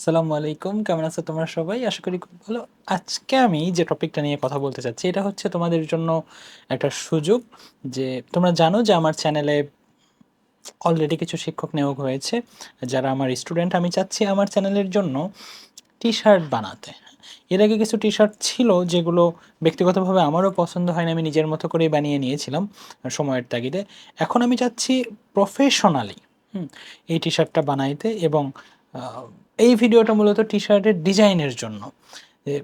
আসসালামু আলাইকুম, কেমন আছো তোমরা সবাই? আশা করি খুব ভালো। আজকে আমি যে টপিকটা নিয়ে কথা বলতে চাচ্ছি, এটা হচ্ছে তোমাদের জন্য একটা সুযোগ যে তোমরা জানো যে আমার চ্যানেলে অলরেডি কিছু শিক্ষক নিয়োগ হয়েছে। যারা আমার স্টুডেন্ট আমি চাচ্ছি আমার চ্যানেলের জন্য টি শার্ট বানাতে। এর আগে কিছু টি শার্ট ছিল যেগুলো ব্যক্তিগতভাবে আমারও পছন্দ হয়নি, আমি নিজের মতো করেই বানিয়ে নিয়েছিলাম সময়ের তাগিদে। এখন আমি চাচ্ছি প্রফেশনালি হুম, এই টি শার্টটা বানাইতে এবং এই ভিডিওটা মূলত টি শার্টের ডিজাইনের জন্য। যে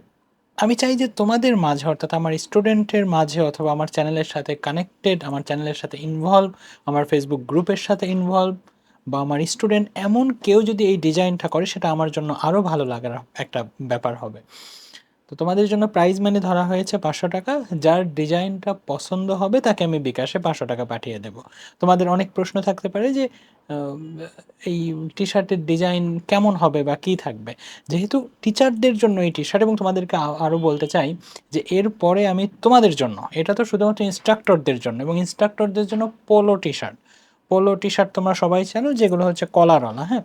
আমি চাই যে তোমাদের মাঝে, অর্থাৎ আমার স্টুডেন্টের মাঝে অথবা আমার চ্যানেলের সাথে কানেক্টেড আমার চ্যানেলের সাথে ইনভলভ আমার ফেসবুক গ্রুপের সাথে ইনভলভ বা আমার স্টুডেন্ট এমন কেউ যদি এই ডিজাইনটা করে, সেটা আমার জন্য আরও ভালো লাগার একটা ব্যাপার হবে। তো তোমাদের জন্য প্রাইজ মানি ধরা হয়েছে পাঁচশো টাকা। যার ডিজাইনটা পছন্দ হবে, তাকে আমি বিকাশে পাঁচশো টাকা পাঠিয়ে দেব। তোমাদের অনেক প্রশ্ন থাকতে পারে যে এই টি শার্টের ডিজাইন কেমন হবে বা কী থাকবে? যেহেতু টিচারদের জন্য এই টি শার্ট এবং তোমাদেরকে আরও বলতে চাই যে, এর পরে আমি তোমাদের জন্য, এটা তো শুধুমাত্র ইনস্ট্রাক্টরদের জন্য এবং ইনস্ট্রাক্টরদের জন্য polo T shirt polo T shirt তোমরা সবাই জানো যেগুলো হচ্ছে কলারওয়ালা হ্যাঁ?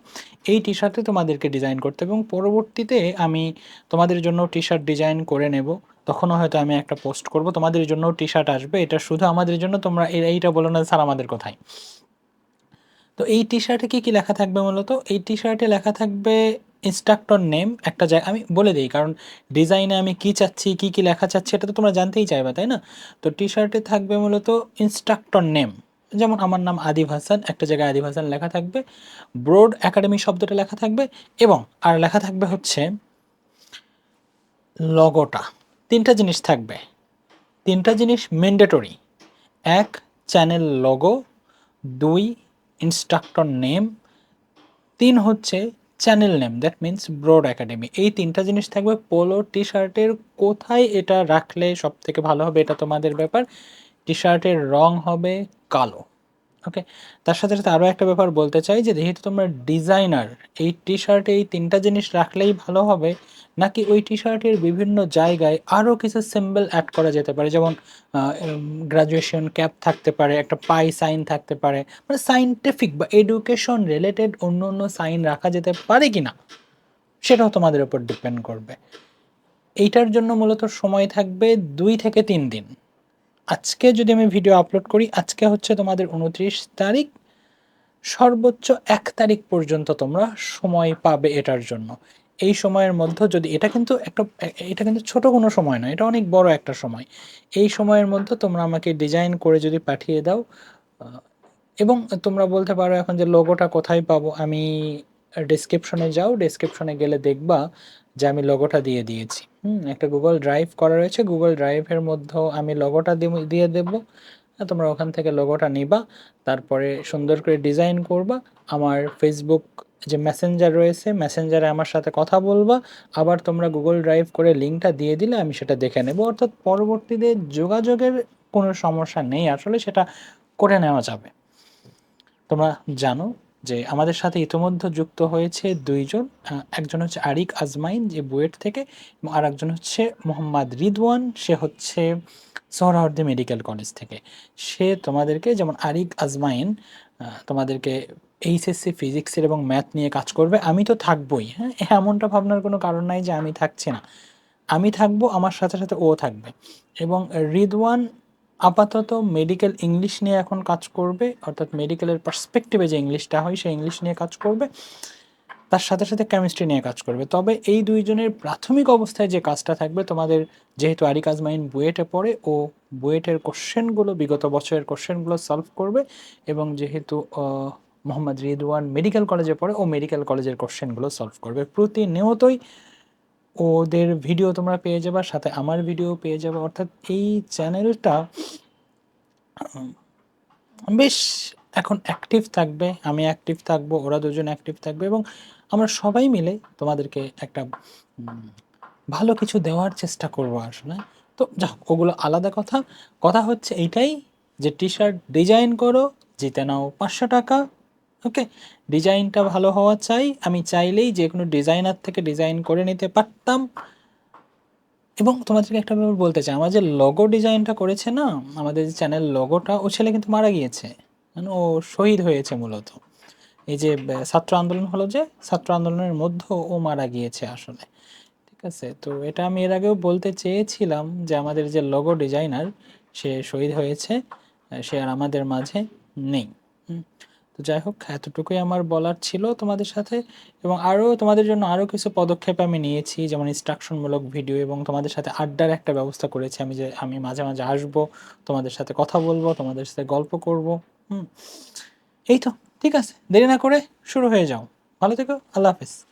এই টি শার্টে তোমাদেরকে ডিজাইন করতে এবং পরবর্তীতে আমি তোমাদের জন্য টি শার্ট ডিজাইন করে নেব। তখনও হয়তো আমি একটা পোস্ট করব। তোমাদের জন্য টি শার্ট আসবে। এটা শুধু আমাদের জন্য, তোমরা এইটা বলো না, স্যার, আমাদের কোথায়? তো এই টি শার্টে কি কি লেখা থাকবে মূলত? এই টি শার্টে লেখা থাকবে ইনস্ট্রাক্টর নেম একটা জায়গা আমি বলে দিই, কারণ ডিজাইনে আমি কি চাচ্ছি, কি কি লেখা চাচ্ছি, এটা তো তোমরা জানতেই চাইবে, তাই না? তো টি শার্টে থাকবে মূলত ইনস্ট্রাক্টর নেম যেমন আমার নাম আদিব হাসান, একটা জায়গায় আদিব হাসান লেখা থাকবে ব্রড একাডেমি শব্দটা লেখা থাকবে এবং আর লেখা থাকবে হচ্ছে লগোটা তিনটা জিনিস থাকবে। তিনটা জিনিস ম্যান্ডেটরি এক চ্যানেল লগো দুই ইনস্ট্রাক্টর নেম তিন হচ্ছে channel name that means Broad Academy এই তিনটা জিনিস থাকবে পোলো টি শার্টের কোথায় এটা রাখলে সব থেকে ভালো হবে এটা তোমাদের ব্যাপার? টি শার্টের রং হবে কালো ওকে তার সাথে সাথে আরও একটা ব্যাপার বলতে চাই যে, যেহেতু তোমরা ডিজাইনার এই টি শার্টে এই তিনটা জিনিস রাখলেই ভালো হবে, নাকি ওই টি শার্টের বিভিন্ন জায়গায় আরও কিছু সিম্বল অ্যাড করা যেতে পারে? যেমন গ্রাজুয়েশন ক্যাপ থাকতে পারে, একটা পাই সাইন থাকতে পারে মানে সাইন্টিফিক বা এডুকেশন রিলেটেড অন্য অন্য সাইন রাখা যেতে পারে কি না, সেটাও তোমাদের উপর ডিপেন্ড করবে। এইটার জন্য মূলত সময় থাকবে দুই থেকে তিন দিন। আজকে যদি আমি ভিডিও আপলোড করি, আজকে হচ্ছে তোমাদের উনত্রিশ তারিখ। সর্বোচ্চ এক তারিখ পর্যন্ত তোমরা সময় পাবে এটার জন্য। এই সময়ের মধ্যে যদি, এটা কিন্তু একটা, এটা কিন্তু ছোট কোনো সময় নয় এটা অনেক বড় একটা সময়। এই সময়ের মধ্যে তোমরা আমাকে ডিজাইন করে যদি পাঠিয়ে দাও এবং তোমরা বলতে পারো এখন যে লোগোটা কোথায় পাবো, আমি ডেসক্রিপশনে যাও ডেসক্রিপশনে গেলে দেখবা যে আমি লোগোটা দিয়ে দিয়েছি। হুম একটা গুগল ড্রাইভ করা রয়েছে গুগল ড্রাইভের মধ্যেও আমি লোগোটা দিয়ে দেবো। হ্যাঁ, তোমরা ওখান থেকে লোগোটা নিবা তারপরে সুন্দর করে ডিজাইন করবা। আমার ফেসবুক যে মেসেঞ্জার রয়েছে মেসেঞ্জারে আমার সাথে কথা বলবা। আবার তোমরা গুগল ড্রাইভ করে লিঙ্কটা দিয়ে দিলে আমি সেটা দেখে নেব। অর্থাৎ পরবর্তীতে যোগাযোগের কোনো সমস্যা নেই আসলে সেটা করে নেওয়া যাবে। তোমরা জানো যে আমাদের সাথে ইতোমধ্যে যুক্ত হয়েছে দুইজন একজন হচ্ছে আরিক আজমাইন যে বুয়েট থেকে এবং আর একজন হচ্ছে মোহাম্মদ রিদওয়ান, সে হচ্ছে সোহরাওয়ার্দী মেডিকেল কলেজ থেকে। সে তোমাদেরকে যেমন আরিক আজমাইন তোমাদেরকে এইচএসসি ফিজিক্সের এবং ম্যাথ নিয়ে কাজ করবে, আমি তো থাকবোই হ্যাঁ? এমনটা ভাবনার কোনো কারণ নাই যে আমি থাকছি না। আমি থাকব, আমার সাথে সাথে ও থাকবে। এবং রিদওয়ান আপাতত মেডিকেল ইংলিশ নিয়ে এখন কাজ করবে, অর্থাৎ মেডিকেলের পার্সপেক্টিভে যে ইংলিশটা হয় সেই ইংলিশ নিয়ে কাজ করবে। তার সাথে সাথে কেমিস্ট্রি নিয়ে কাজ করবে। তবে এই দুইজনের প্রাথমিক অবস্থায় যে কাজটা থাকবে, তোমাদের যেহেতু আরিক আজমাইন বুয়েটে পড়ে, ও বুয়েটের কোশ্চেনগুলো বিগত বছরের কোশ্চেনগুলো সলভ করবে এবং যেহেতু মোহাম্মদ রিদওয়ান মেডিকেল কলেজে পড়ে, ও মেডিকেল কলেজের কোশ্চেনগুলো সলভ করবে। প্রতিনিয়তই ওদের ভিডিও তোমরা পেয়ে যাবে, সাথে আমার ভিডিও পেয়ে যাবে। অর্থাৎ এই চ্যানেলটা বেশ এখন অ্যাক্টিভ থাকবে, আমি অ্যাক্টিভ থাকব, ওরা দুজন অ্যাক্টিভ থাকবে এবং আমরা সবাই মিলে তোমাদেরকে একটা ভালো কিছু দেওয়ার চেষ্টা করব আসলে। তো যাক, ওগুলো আলাদা কথা। কথা হচ্ছে এইটাই যে টি শার্ট ডিজাইন করো, জিতে নাও পাঁচশো টাকা। ওকে ডিজাইনটা ভালো হওয়া চাই। আমি চাইলেই যে কোনো ডিজাইনার থেকে ডিজাইন করে নিতে পারতাম। এবং তোমাদেরকে একটা ব্যাপার বলতে চাই, আমার যে লগো ডিজাইনটা করেছে না, আমাদের যে চ্যানেল লগোটা ও ছেলে কিন্তু মারা গিয়েছে। মানে ও শহীদ হয়েছে মূলত। এই যে ছাত্র আন্দোলন হলো যে, ছাত্র আন্দোলনের মধ্যেও ও মারা গিয়েছে আসলে। ঠিক আছে? তো এটা আমি এর আগেও বলতে চেয়েছিলাম যে, আমাদের যে লগো ডিজাইনার সে শহীদ হয়েছে সে আর আমাদের মাঝে নেই। যাই হোক, এতটুকুই আমার বলার ছিল তোমাদের সাথে এবং আরও তোমাদের জন্য আরও কিছু পদক্ষেপ আমি নিয়েছি, যেমন ইনস্ট্রাকশনমূলক ভিডিও এবং তোমাদের সাথে আড্ডার একটা ব্যবস্থা করেছি। আমি যে, আমি মাঝে মাঝে আসব, তোমাদের সাথে কথা বলব, তোমাদের সাথে গল্প করব, হুম। এই তো, ঠিক আছে। দেরি না করে শুরু হয়ে যাও। ভালো থেকো, আল্লাহ হাফেজ।